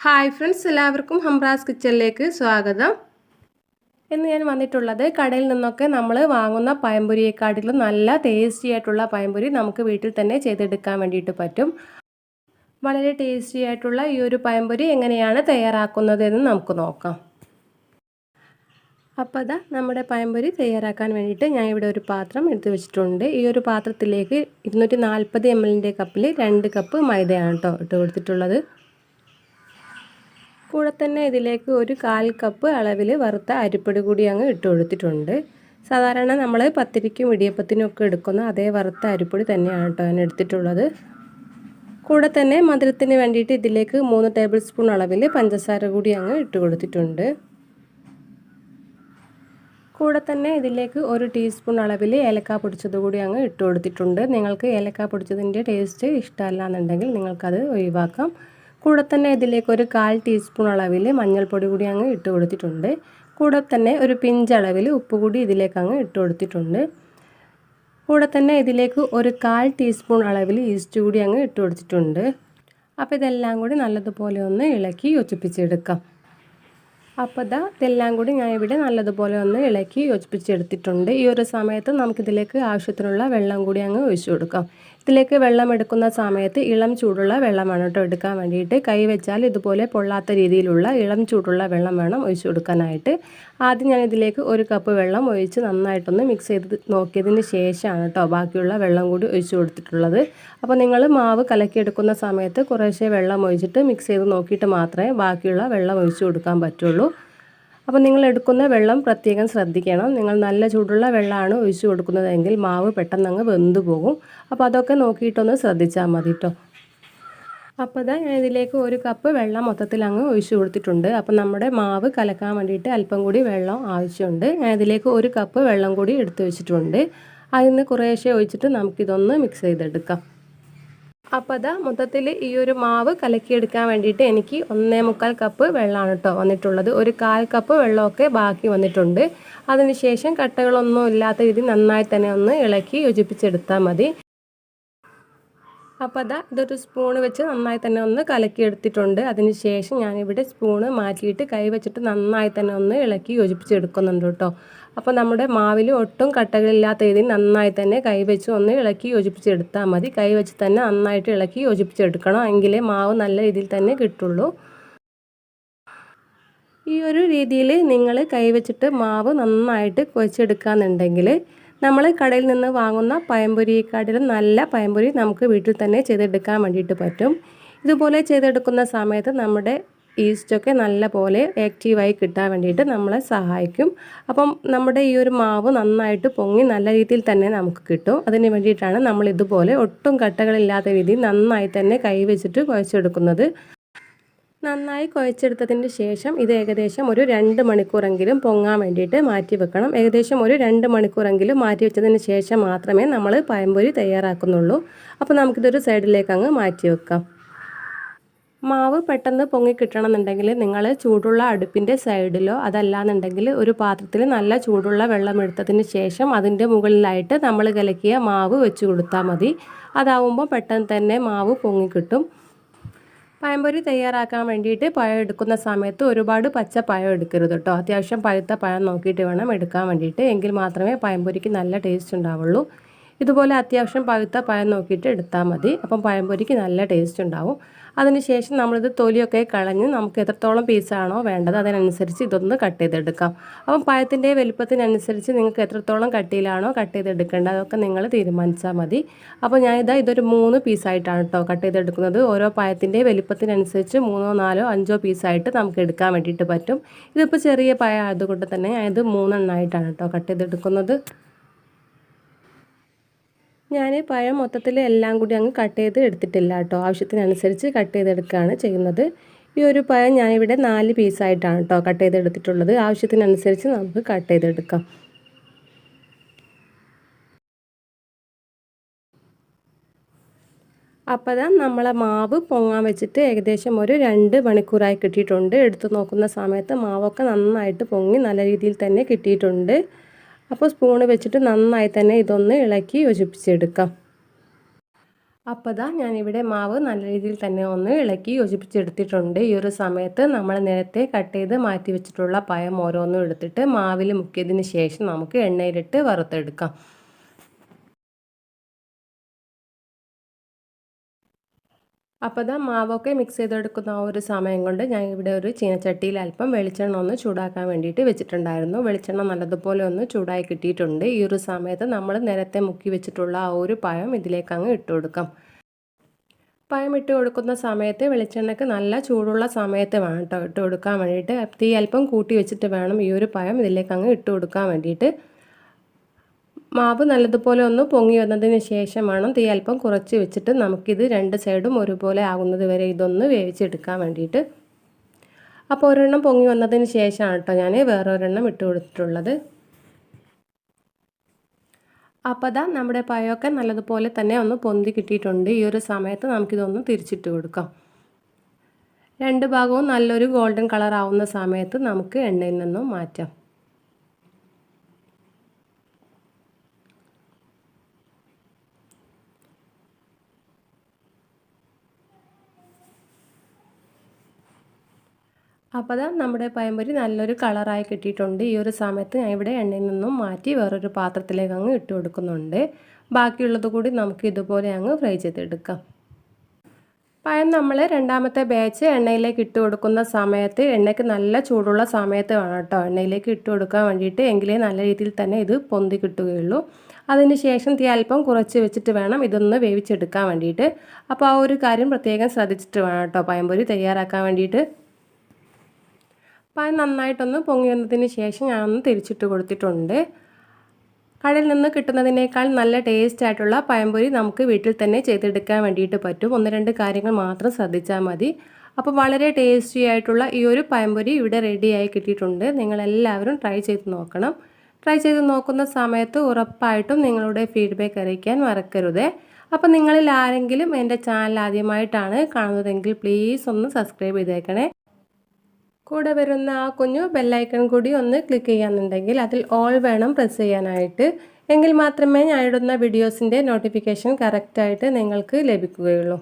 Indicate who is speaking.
Speaker 1: Hi friends എല്ലാവർക്കും ഹംറാസ് കിച്ചണിലേക്ക് സ്വാഗതം. ഇന്ന് ഞാൻ വന്നിട്ടുള്ളത് കടയിൽ നിന്നൊക്കെ നമ്മൾ വാങ്ങുന്ന പഴംപൊരിയെക്കാട്ടിലും നല്ല ടേസ്റ്റി ആയിട്ടുള്ള പഴംപൊരി നമുക്ക് വീട്ടിൽ തന്നെ ചെയ്തെടുക്കാൻ വേണ്ടിയിട്ട് പറ്റും. വളരെ ടേസ്റ്റി ആയിട്ടുള്ള ഈ ഒരു പഴംപൊരി എങ്ങനെയാണ് തയ്യാറാക്കുന്നതെന്ന് നമുക്ക് നോക്കാം. അപ്പോൾ അതാ നമ്മുടെ പഴംപൊരി തയ്യാറാക്കാൻ വേണ്ടിയിട്ട് ഞാൻ ഇവിടെ ഒരു പാത്രം എടുത്ത് വെച്ചിട്ടുണ്ട്. ഈ ഒരു പാത്രത്തിലേക്ക് ഇരുന്നൂറ്റി നാൽപ്പത് എം എല്ലിന്റെ കപ്പിൽ രണ്ട് കപ്പ് മൈദയാണ് കേട്ടോ ഇട്ട് കൊടുത്തിട്ടുള്ളത്. കൂടെ തന്നെ ഇതിലേക്ക് ഒരു കാൽ കപ്പ് അളവിൽ വറുത്ത അരിപ്പൊടി കൂടി അങ്ങ് ഇട്ട് കൊടുത്തിട്ടുണ്ട് സാധാരണ നമ്മൾ പത്തിരിക്കും ഇടിയപ്പത്തിനും ഒക്കെ എടുക്കുന്ന അതേ വറുത്ത അരിപ്പൊടി തന്നെയാണ് കേട്ടോ ഞാൻ എടുത്തിട്ടുള്ളത്. കൂടെ തന്നെ മധുരത്തിന് വേണ്ടിയിട്ട് ഇതിലേക്ക് മൂന്ന് ടേബിൾ സ്പൂൺ അളവിൽ പഞ്ചസാര കൂടി അങ്ങ് ഇട്ട് കൊടുത്തിട്ടുണ്ട് കൂടെ തന്നെ ഇതിലേക്ക് ഒരു ടീസ്പൂൺ അളവിൽ ഏലക്ക പൊടിച്ചത് കൂടി അങ്ങ് ഇട്ട് കൊടുത്തിട്ടുണ്ട് നിങ്ങൾക്ക് ഏലക്ക പൊടിച്ചതിന്റെ ടേസ്റ്റ് ഇഷ്ടമല്ല എന്നുണ്ടെങ്കിൽ നിങ്ങൾക്കത് ഒഴിവാക്കാം. കൂടെ തന്നെ ഇതിലേക്ക് ഒരു കാൽ ടീസ്പൂൺ അളവിൽ മഞ്ഞൾപ്പൊടി കൂടി അങ്ങ് ഇട്ട് കൊടുത്തിട്ടുണ്ട്. കൂടെ തന്നെ ഒരു പിഞ്ചളവിൽ ഉപ്പ് കൂടി ഇതിലേക്ക് അങ്ങ് ഇട്ട് കൊടുത്തിട്ടുണ്ട്. കൂടെ തന്നെ ഇതിലേക്ക് ഒരു കാൽ ടീസ്പൂൺ അളവിൽ ഈസ്റ്റ് കൂടി അങ്ങ് ഇട്ട് കൊടുത്തിട്ടുണ്ട്. അപ്പോൾ ഇതെല്ലാം കൂടി നല്ലതുപോലെ ഒന്ന് ഇളക്കി യോജിപ്പിച്ചെടുക്കാം. അപ്പോൾ ഇതാ ഇതെല്ലാം കൂടി ഞാൻ ഇവിടെ നല്ലതുപോലെ ഒന്ന് ഇളക്കി യോജിപ്പിച്ചെടുത്തിട്ടുണ്ട്. ഈ ഒരു സമയത്ത് നമുക്കിതിലേക്ക് ആവശ്യത്തിനുള്ള വെള്ളം കൂടി അങ്ങ് ഒഴിച്ചു കൊടുക്കാം. ഇതിലേക്ക് വെള്ളം എടുക്കുന്ന സമയത്ത് ഇളം ചൂടുള്ള വെള്ളമാണ് കേട്ടോ എടുക്കാൻ വേണ്ടിയിട്ട്. കൈ വെച്ചാൽ ഇതുപോലെ പൊള്ളാത്ത രീതിയിലുള്ള ഇളം ചൂടുള്ള വെള്ളം വേണം ഒഴിച്ചു കൊടുക്കാനായിട്ട്. ആദ്യം ഞാൻ ഇതിലേക്ക് ഒരു കപ്പ് വെള്ളം ഒഴിച്ച് നന്നായിട്ടൊന്ന് മിക്സ് ചെയ്ത് നോക്കിയതിന് ശേഷമാണ് കേട്ടോ ബാക്കിയുള്ള വെള്ളം കൂടി ഒഴിച്ചു കൊടുത്തിട്ടുള്ളത്. അപ്പോൾ നിങ്ങൾ മാവ് കലക്കിയെടുക്കുന്ന സമയത്ത് കുറേശ്ശെ വെള്ളം ഒഴിച്ചിട്ട് മിക്സ് ചെയ്ത് നോക്കിയിട്ട് മാത്രമേ ബാക്കിയുള്ള വെള്ളം ഒഴിച്ചു കൊടുക്കാൻ പറ്റുള്ളൂ. അപ്പോൾ നിങ്ങൾ എടുക്കുന്ന വെള്ളം പ്രത്യേകം ശ്രദ്ധിക്കണം. നിങ്ങൾ നല്ല ചൂടുള്ള വെള്ളമാണ് ഒഴിച്ചു കൊടുക്കുന്നതെങ്കിൽ മാവ് പെട്ടെന്ന് അങ്ങ് വെന്തു പോകും. അപ്പോൾ അതൊക്കെ നോക്കിയിട്ടൊന്ന് ശ്രദ്ധിച്ചാൽ മതി കേട്ടോ അപ്പോൾ ഇതാ ഞാൻ ഇതിലേക്ക് ഒരു കപ്പ് വെള്ളം മൊത്തത്തിൽ അങ്ങ് ഒഴിച്ചു കൊടുത്തിട്ടുണ്ട്. അപ്പോൾ നമ്മുടെ മാവ് കലക്കാൻ വേണ്ടിയിട്ട് അല്പം കൂടി വെള്ളം ആവശ്യമുണ്ട്. ഞാൻ ഇതിലേക്ക് ഒരു കപ്പ് വെള്ളം കൂടി എടുത്തു വെച്ചിട്ടുണ്ട്. അതിൽ നിന്ന് കുറേശ്ശെ ഒഴിച്ചിട്ട് നമുക്കിതൊന്ന് മിക്സ് ചെയ്തെടുക്കാം. അപ്പോൾ അതാ മൊത്തത്തിൽ ഈ ഒരു മാവ് കലക്കിയെടുക്കാൻ വേണ്ടിയിട്ട് എനിക്ക് ഒന്നേ മുക്കാൽ കപ്പ് വെള്ളമാണ് കേട്ടോ വന്നിട്ടുള്ളത്. ഒരു കാൽ കപ്പ് വെള്ളമൊക്കെ ബാക്കി വന്നിട്ടുണ്ട്. അതിനുശേഷം കട്ടകളൊന്നും ഇല്ലാത്ത രീതി നന്നായി തന്നെ ഒന്ന് ഇളക്കി യോജിപ്പിച്ചെടുത്താൽ മതി. അപ്പോൾ അതാ ഇതൊരു സ്പൂൺ വെച്ച് നന്നായി തന്നെ ഒന്ന് കലക്കിയെടുത്തിട്ടുണ്ട് അതിനുശേഷം ഞാനിവിടെ സ്പൂണ് മാറ്റിയിട്ട് കൈ വെച്ചിട്ട് നന്നായി തന്നെ ഒന്ന് ഇളക്കി യോജിപ്പിച്ചെടുക്കുന്നുണ്ട് കേട്ടോ. അപ്പോൾ നമ്മുടെ മാവിൽ ഒട്ടും കട്ടകളില്ലാത്ത രീതിയിൽ നന്നായി തന്നെ കൈ വെച്ച് ഒന്ന് ഇളക്കി യോജിപ്പിച്ചെടുത്താൽ മതി. കൈ വെച്ച് തന്നെ നന്നായിട്ട് ഇളക്കി യോജിപ്പിച്ചെടുക്കണം എങ്കിലേ മാവ് നല്ല രീതിയിൽ തന്നെ കിട്ടുള്ളൂ. ഈ ഒരു രീതിയിൽ നിങ്ങൾ കൈ വെച്ചിട്ട് മാവ് നന്നായിട്ട് കുഴച്ചെടുക്കാന്നുണ്ടെങ്കിൽ നമ്മൾ കടയിൽ നിന്ന് വാങ്ങുന്ന പഴംപൊരിയെക്കാട്ടിലും നല്ല പഴംപൊരി നമുക്ക് വീട്ടിൽ തന്നെ ചെയ്തെടുക്കാൻ വേണ്ടിയിട്ട് പറ്റും. ഇതുപോലെ ചെയ്തെടുക്കുന്ന സമയത്ത് നമ്മുടെ ഈസ്റ്റൊക്കെ നല്ല പോലെ ആക്റ്റീവായി കിട്ടാൻ വേണ്ടിയിട്ട് നമ്മളെ സഹായിക്കും. അപ്പം നമ്മുടെ ഈ ഒരു മാവ് നന്നായിട്ട് പൊങ്ങി നല്ല രീതിയിൽ തന്നെ നമുക്ക് കിട്ടും. അതിന് വേണ്ടിയിട്ടാണ് നമ്മൾ ഇതുപോലെ ഒട്ടും കട്ടകളില്ലാത്ത രീതിയിൽ നന്നായി തന്നെ കൈ വെച്ചിട്ട് കുഴച്ചെടുക്കുന്നത്. നന്നായി കുഴച്ചെടുത്തതിന് ശേഷം ഇത് ഏകദേശം ഒരു രണ്ട് മണിക്കൂറെങ്കിലും പൊങ്ങാൻ വേണ്ടിയിട്ട് മാറ്റി വെക്കണം. ഏകദേശം ഒരു രണ്ട് മണിക്കൂറെങ്കിലും മാറ്റി വെച്ചതിന് ശേഷം മാത്രമേ നമ്മൾ പഴംപൊരി തയ്യാറാക്കുന്നുള്ളൂ. അപ്പോൾ നമുക്കിതൊരു സൈഡിലേക്ക് അങ്ങ് മാറ്റി വെക്കാം. മാവ് പെട്ടെന്ന് പൊങ്ങി കിട്ടണമെന്നുണ്ടെങ്കിൽ നിങ്ങൾ ചൂടുള്ള അടുപ്പിന്റെ സൈഡിലോ അതല്ലാന്നുണ്ടെങ്കിൽ ഒരു പാത്രത്തിൽ നല്ല ചൂടുള്ള വെള്ളം എടുത്തതിന് ശേഷം അതിന്റെ മുകളിലായിട്ട് നമ്മൾ കലക്കിയ മാവ് വെച്ച് കൊടുത്താൽ മതി. അതാവുമ്പോൾ പെട്ടെന്ന് തന്നെ മാവ് പൊങ്ങിക്കിട്ടും പഴംപൊരി തയ്യാറാക്കാൻ വേണ്ടിയിട്ട് പഴം എടുക്കുന്ന സമയത്ത് ഒരുപാട് പച്ച പഴം എടുക്കരുത് കേട്ടോ. അത്യാവശ്യം പഴുത്ത പഴം നോക്കിയിട്ട് വേണം എടുക്കാൻ വേണ്ടിയിട്ട്. എങ്കിൽ മാത്രമേ പഴംപൊരിക്ക് നല്ല ടേസ്റ്റ് ഉണ്ടാവുള്ളൂ. ഇതുപോലെ അത്യാവശ്യം പഴുത്ത പഴം നോക്കിയിട്ട് എടുത്താൽ മതി. അപ്പം പഴംപൊരിക്ക് നല്ല ടേസ്റ്റ് ഉണ്ടാവും. അതിനുശേഷം നമ്മളിത് തൊലിയൊക്കെ കളഞ്ഞ് നമുക്ക് എത്രത്തോളം പീസാണോ വേണ്ടത് അതിനനുസരിച്ച് ഇതൊന്ന് കട്ട് ചെയ്തെടുക്കാം. അപ്പം പഴത്തിന്റെ വലുപ്പത്തിനനുസരിച്ച് നിങ്ങൾക്ക് എത്രത്തോളം കട്ടിയിലാണോ കട്ട് ചെയ്തെടുക്കേണ്ടത് അതൊക്കെ നിങ്ങൾ തീരുമാനിച്ചാൽ മതി. അപ്പോൾ ഞാൻ ഇതാ ഇതൊരു മൂന്ന് പീസായിട്ടാണ് കേട്ടോ കട്ട് ചെയ്തെടുക്കുന്നത്. ഓരോ പഴത്തിന്റെ വലുപ്പത്തിനനുസരിച്ച് മൂന്നോ നാലോ അഞ്ചോ പീസായിട്ട് നമുക്ക് എടുക്കാൻ വേണ്ടിയിട്ട് പറ്റും. ഇതിപ്പോൾ ചെറിയ പഴം ആയതുകൊണ്ട് തന്നെ ഞാനിത് മൂന്നെണ്ണമായിട്ടാണ് കേട്ടോ കട്ട് ചെയ്തെടുക്കുന്നത്. ഞാൻ പഴം മൊത്തത്തിൽ എല്ലാം കൂടി അങ്ങ് കട്ട് ചെയ്ത് എടുത്തിട്ടില്ല കേട്ടോ. ആവശ്യത്തിനനുസരിച്ച് കട്ട് ചെയ്തെടുക്കുകയാണ് ചെയ്യുന്നത്. ഈ ഒരു പഴം ഞാനിവിടെ നാല് പീസായിട്ടാണ് കേട്ടോ കട്ട് ചെയ്തെടുത്തിട്ടുള്ളത്. ആവശ്യത്തിനനുസരിച്ച് നമുക്ക് കട്ട് ചെയ്തെടുക്കാം. അപ്പോൾ നമ്മളെ മാവ് പൊങ്ങാൻ വെച്ചിട്ട് ഏകദേശം ഒരു രണ്ട് മണിക്കൂറായി കിട്ടിയിട്ടുണ്ട്. എടുത്തു നോക്കുന്ന സമയത്ത് മാവൊക്കെ നന്നായിട്ട് പൊങ്ങി നല്ല രീതിയിൽ തന്നെ കിട്ടിയിട്ടുണ്ട്. അപ്പോൾ സ്പൂണ് വെച്ചിട്ട് നന്നായി തന്നെ ഇതൊന്ന് ഇളക്കി യോജിപ്പിച്ചെടുക്കാം. അപ്പോൾ ദാ ഞാനിവിടെ മാവ് നല്ല രീതിയിൽ തന്നെ ഒന്ന് ഇളക്കി യോജിപ്പിച്ചെടുത്തിട്ടുണ്ട്. ഈ ഒരു സമയത്ത് നമ്മൾ നേരത്തെ കട്ട് ചെയ്ത് മാറ്റി വെച്ചിട്ടുള്ള പയം ഓരോന്നും എടുത്തിട്ട് മാവിൽ മുക്കിയതിന് ശേഷം നമുക്ക് എണ്ണയിലിട്ട് വറുത്തെടുക്കാം. അപ്പോൾ ഇതാ മാവൊക്കെ മിക്സ് ചെയ്തെടുക്കുന്ന ആ ഒരു സമയം കൊണ്ട് ഞാൻ ഇവിടെ ഒരു ചീനച്ചട്ടിയിൽ അല്പം വെളിച്ചെണ്ണ ഒന്ന് ചൂടാക്കാൻ വേണ്ടിയിട്ട് വെച്ചിട്ടുണ്ടായിരുന്നു. വെളിച്ചെണ്ണ നല്ലതുപോലെ ഒന്ന് ചൂടായി കിട്ടിയിട്ടുണ്ട്. ഈ ഒരു സമയത്ത് നമ്മൾ നേരത്തെ മുക്കി വെച്ചിട്ടുള്ള ആ ഒരു പഴം ഇതിലേക്ക് അങ്ങ് ഇട്ട് കൊടുക്കാം. പഴം ഇട്ട് കൊടുക്കുന്ന സമയത്ത് വെളിച്ചെണ്ണയ്ക്ക് നല്ല ചൂടുള്ള സമയത്ത് വേണം കേട്ടോ ഇട്ട് കൊടുക്കാൻ വേണ്ടിയിട്ട്. തീ അല്പം കൂട്ടി വെച്ചിട്ട് വേണം ഈ ഒരു പഴം ഇതിലേക്ക് അങ്ങ് ഇട്ട് കൊടുക്കാൻ വേണ്ടിയിട്ട്. മാവ് നല്ലതുപോലെ ഒന്ന് പൊങ്ങി വന്നതിന് ശേഷമാണ് തീ അല്പം കുറച്ച് വെച്ചിട്ട് നമുക്കിത് രണ്ട് സൈഡും ഒരുപോലെ ആകുന്നത് വരെ ഇതൊന്ന് വേവിച്ചെടുക്കാൻ വേണ്ടിയിട്ട്. അപ്പോൾ ഒരെണ്ണം പൊങ്ങി വന്നതിന് ശേഷമാണ് കേട്ടോ ഞാൻ വേറൊരെണ്ണം ഇട്ട് കൊടുത്തിട്ടുള്ളത്. അപ്പോൾ അതാ നമ്മുടെ പഴമൊക്കെ നല്ലതുപോലെ തന്നെ ഒന്ന് പൊന്തി കിട്ടിയിട്ടുണ്ട്. ഈ ഒരു സമയത്ത് നമുക്കിതൊന്ന് തിരിച്ചിട്ട് കൊടുക്കാം. രണ്ട് ഭാഗവും നല്ലൊരു ഗോൾഡൻ കളർ ആവുന്ന സമയത്ത് നമുക്ക് എണ്ണയിൽ നിന്നും മാറ്റാം. അപ്പോൾ അതാ നമ്മുടെ പയമ്പൊരി നല്ലൊരു കളറായി കിട്ടിയിട്ടുണ്ട്. ഈ ഒരു സമയത്ത് ഞാൻ ഇവിടെ എണ്ണയിൽ നിന്നും മാറ്റി വേറൊരു പാത്രത്തിലേക്ക് അങ്ങ് ഇട്ട് കൊടുക്കുന്നുണ്ട്. ബാക്കിയുള്ളത് കൂടി നമുക്ക് ഇതുപോലെ അങ്ങ് ഫ്രൈ ചെയ്തെടുക്കാം. പയം നമ്മൾ രണ്ടാമത്തെ ബാച്ച് എണ്ണയിലേക്ക് ഇട്ട് കൊടുക്കുന്ന സമയത്ത് എണ്ണയ്ക്ക് നല്ല ചൂടുള്ള സമയത്ത് വേണം കേട്ടോ. എണ്ണയിലേക്ക് ഇട്ട് കൊടുക്കാൻ വേണ്ടിയിട്ട് എങ്കിലേ നല്ല രീതിയിൽ തന്നെ ഇത് പൊന്തി കിട്ടുകയുള്ളൂ. അതിന് ശേഷം തീ അല്പം കുറച്ച് വെച്ചിട്ട് വേണം ഇതൊന്ന് വേവിച്ചെടുക്കാൻ വേണ്ടിയിട്ട്. അപ്പോൾ ആ ഒരു കാര്യം പ്രത്യേകം ശ്രദ്ധിച്ചിട്ട് വേണം കേട്ടോ. പയമ്പൊരി തയ്യാറാക്കാൻ വേണ്ടിയിട്ട്. പാൻ നന്നായിട്ടൊന്ന് പൊങ്ങി വന്നതിന് ശേഷം ഞാനൊന്ന് തിരിച്ചിട്ട് കൊടുത്തിട്ടുണ്ട്. കടയിൽ നിന്ന് കിട്ടുന്നതിനേക്കാൾ നല്ല ടേസ്റ്റ് ആയിട്ടുള്ള പഴംപൊരി നമുക്ക് വീട്ടിൽ തന്നെ ചെയ്തെടുക്കാൻ വേണ്ടിയിട്ട് പറ്റും. ഒന്ന് രണ്ട് കാര്യങ്ങൾ മാത്രം ശ്രദ്ധിച്ചാൽ മതി. അപ്പോൾ വളരെ ടേസ്റ്റി ആയിട്ടുള്ള ഈ ഒരു പഴംപൊരി ഇവിടെ റെഡിയായി കിട്ടിയിട്ടുണ്ട്. നിങ്ങളെല്ലാവരും ട്രൈ ചെയ്ത് നോക്കണം. ട്രൈ ചെയ്ത് നോക്കുന്ന സമയത്ത് ഉറപ്പായിട്ടും നിങ്ങളുടെ ഫീഡ്ബാക്ക് അറിയിക്കാൻ മറക്കരുത്. അപ്പോൾ നിങ്ങളിൽ ആരെങ്കിലും എന്റെ ചാനൽ ആദ്യമായിട്ടാണ് കാണുന്നതെങ്കിൽ പ്ലീസ് ഒന്ന് സബ്സ്ക്രൈബ് ചെയ്തേക്കണേ. കൂടെ വരുന്ന ആ കുഞ്ഞു ബെല്ലൈക്കൺ കൂടി ഒന്ന് ക്ലിക്ക് ചെയ്യാന്നുണ്ടെങ്കിൽ അതിൽ ഓൾ വേണം പ്രസ് ചെയ്യാനായിട്ട്. എങ്കിൽ മാത്രമേ ഞാൻ ഇടുന്ന വീഡിയോസിന്റെ നോട്ടിഫിക്കേഷൻ കറക്റ്റായിട്ട് നിങ്ങൾക്ക് ലഭിക്കുകയുള്ളൂ.